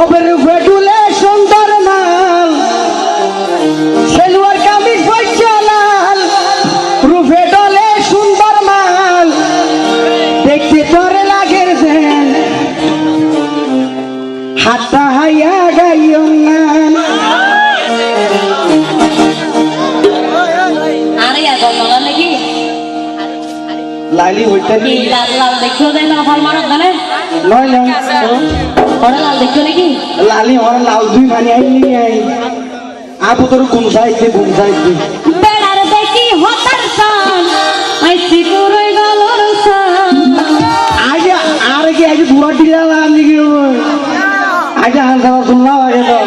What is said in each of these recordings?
ওপরে ফেটুলে লাইলি হইতে কি লাল লাল দেখিও দেয় না ফল মারত জানে? নয় নয় ওরা লাল দেখিও নাকি? লালি হর লাল দুই মানে আইনি আই। আপু তোর ঘুম সাইতে ঘুম সাইতে। বেড়ার দেখি হতার সান আইসি পুরোই গলর সান আজ আর কি আজ বুড়া আমি কি আজ হাল খাওয়া শুনলাম আগে তো।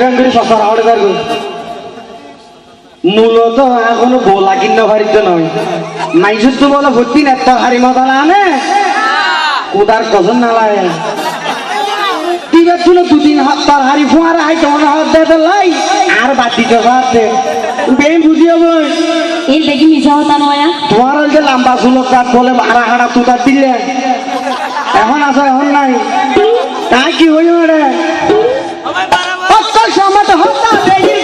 করে সফর হড়ে পারব মূলত এখনও বোলা কিনা ভারিতে নয়। মাইসুর তো বলে ভর্তি নেতা হারি মাথা আনে। কোদার কজন না লাগে। দিবার দুদিন তার হারি ফুয়ার হাই তোমার হাত দেতে লাই। আর বাতি তো হাতে বেম বুঝিয়ে বই এই দেখি মিছা হতা নয়া তোমার ওই যে লম্বা চুলো কাঠ বলে হারা হারা তুতার দিলে। এখন আছে এখন নাই। তা কি হইল রে? অত সমত হতা বেড়ি তেলা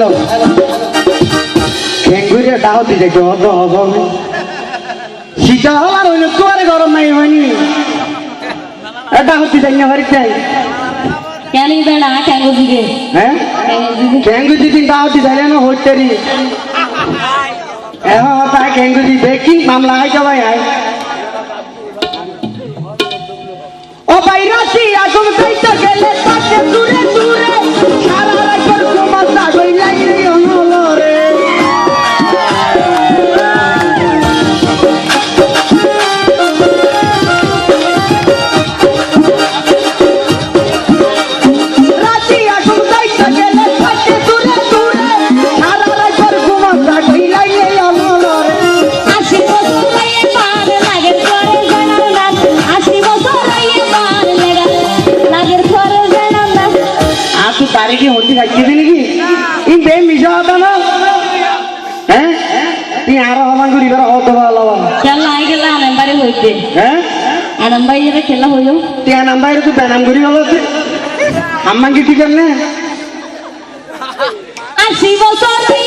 হ্যালো ঘেঙ্গুরে ডাহতি দেখো হব হব শীতা হল আর হইলে তোরে গরম নাই হয়নি। এটা হতি যাই না বাড়িতে কেন বেড়া কেন দিকে হ্যাঁ? কেন দিদি ডাহতি না হইতেরি এখন তা দেখি মামলা ও আগুন খাইতে গেলে বাড়ি কি হন্দি থাকিয়ে ই বে মিশা হতা না? হ্যাঁ? তুই আরও হবান করি বেড়া হত ভালো খেলা আই গেলা আনাম বাড়ি হইতে হ্যাঁ? আনাম বাড়ি খেলা হইল তুই আনাম বাড়ি তুই বেনাম করি হলো তুই আম্মা কি ঠিক না? আসিব সন্ধি